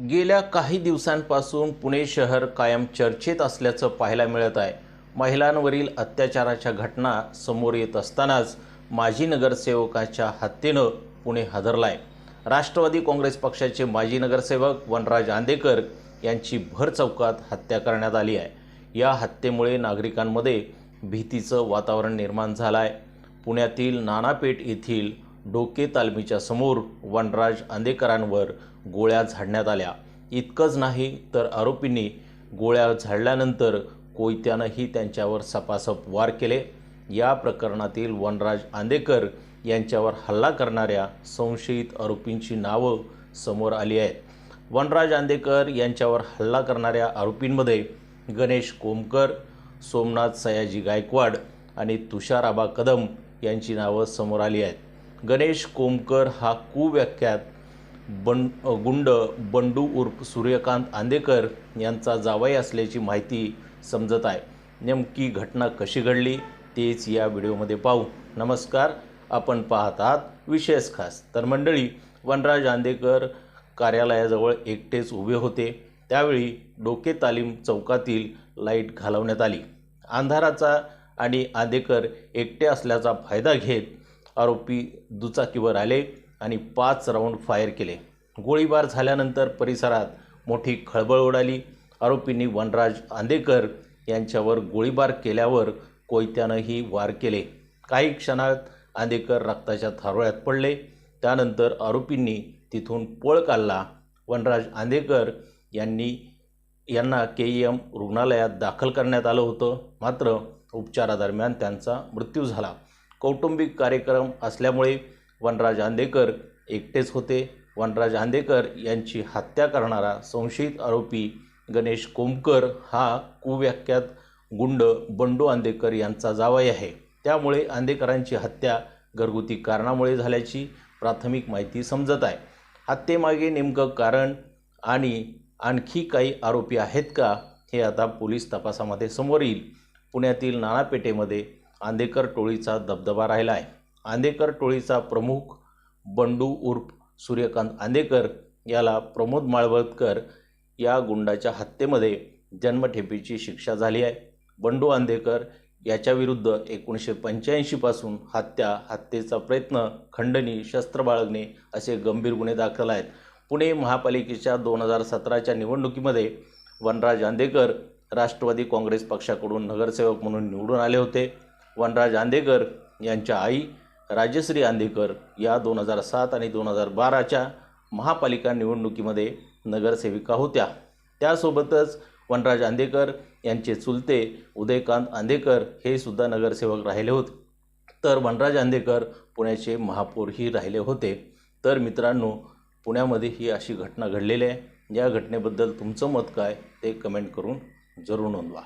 गेल्या काही दिवसांपासून पुणे शहर कायम चर्चेत असल्याचं पाहायला मिळत आहे. महिलांवरील अत्याचाराच्या घटना समोर येत असतानाच माजी नगरसेवकाच्या हत्येनं पुणे हादरलं आहे राष्ट्रवादी काँग्रेस पक्षाचे माजी नगरसेवक वनराज आंदेकर यांची भर चौकात हत्या करण्यात आली आहे. या हत्येमुळे नागरिकांमध्ये भीतीचं वातावरण निर्माण झालं आहे पुण्यातील नानापेठ येथील डोके तालमीच्या समोर वनराज आंदेकरांवर गोळ्या झाडण्यात आल्या. इतकंच नाही तर आरोपींनी गोळ्या झाडल्यानंतर कोयत्यानंही त्यांच्यावर सपासप वार केले. या प्रकरणातील वनराज आंदेकर यांच्यावर हल्ला करणाऱ्या संशयित आरोपींची नावं समोर आली आहेत. वनराज आंदेकर यांच्यावर हल्ला करणाऱ्या आरोपींमध्ये गणेश कोमकर सोमनाथ सयाजी गायकवाड आणि तुषार आबा कदम यांची नावं समोर आली आहेत. गणेश कोमकर हा कुव्याख्यात बं गुंड बंडू उर्फ सूर्यकांत आंदेकर यांचा जावई असल्याची माहिती समजत आहे. नेमकी घटना कशी घडली तेच या व्हिडिओमध्ये पाहू. नमस्कार आपण पाहत आहात विशेष खास. तर मंडळी वनराज आंदेकर कार्यालयाजवळ एकटेच उभे होते. त्यावेळी डोके तालीम चौकातील लाइट घालवण्यात आली. अंधाराचा आणि आंदेकर एकटे असल्याचा फायदा घेत आरोपी दुचाकीवर आले आणि पाच राऊंड फायर केले. गोळीबार झाल्यानंतर परिसरात मोठी खळबळ उडाली. आरोपींनी वनराज आंदेकर यांच्यावर गोळीबार केल्यावर कोयत्यानंही वार केले. काही क्षणात आंदेकर रक्ताच्या थारोळ्यात पडले. त्यानंतर आरोपींनी तिथून पळ काढला. वनराज आंदेकर यांनी यांना के ई एम रुग्णालयात दाखल करण्यात आलं होतं. मात्र उपचारादरम्यान त्यांचा मृत्यू झाला. कौटुंबिक कार्यक्रम असल्यामुळे वनराज आंदेकर एकटेच होते. वनराज आंदेकर यांची हत्या करणारा संशयित आरोपी गणेश कोमकर हा कुव्याख्यात गुंड बंडू आंदेकर यांचा जावाई आहे. त्यामुळे आंदेकरांची हत्या घरगुती कारणामुळे झाल्याची प्राथमिक माहिती समजत आहे. हत्येमागे नेमकं कारण आणि आणखी काही आरोपी आहेत का हे आता पोलीस तपासामध्ये समोर येईल. पुण्यातील नाणापेठेमध्ये आंदेकर टोळीचा दबदबा राहिला आहे. आंदेकर टोळीचा प्रमुख बंडू उर्फ सूर्यकांत आंदेकर याला प्रमोद माळवतकर या गुंडाच्या हत्येमध्ये जन्मठेपीची शिक्षा झाली आहे. बंडू आंदेकर याच्याविरुद्ध एकोणीसशे पंच्याऐंशीपासून हत्या हत्येचा प्रयत्न खंडणी शस्त्र बाळगणे असे गंभीर गुन्हे दाखल आहेत. पुणे महापालिकेच्या दोन हजार सतराच्या निवडणुकीमध्ये वनराज आंदेकर राष्ट्रवादी काँग्रेस पक्षाकडून नगरसेवक म्हणून निवडून आले होते. वनराज आंदेकर यांच्या आई राजश्री आंधेकर या दोन हजार सात आणि दोन हजार बाराच्या महापालिका निवडणुकीमध्ये नगरसेविका होत्या. त्यासोबतच वनराज आंदेकर यांचे चुलते उदयकांत आंधेकर हे सुद्धा नगरसेवक राहिले होते. तर वनराज आंदेकर पुण्याचे महापौरही राहिले होते. तर मित्रांनो पुण्यामध्ये ही अशी घटना घडलेली आहे. या घटनेबद्दल तुमचं मत काय ते कमेंट करून जरूर नोंदवा.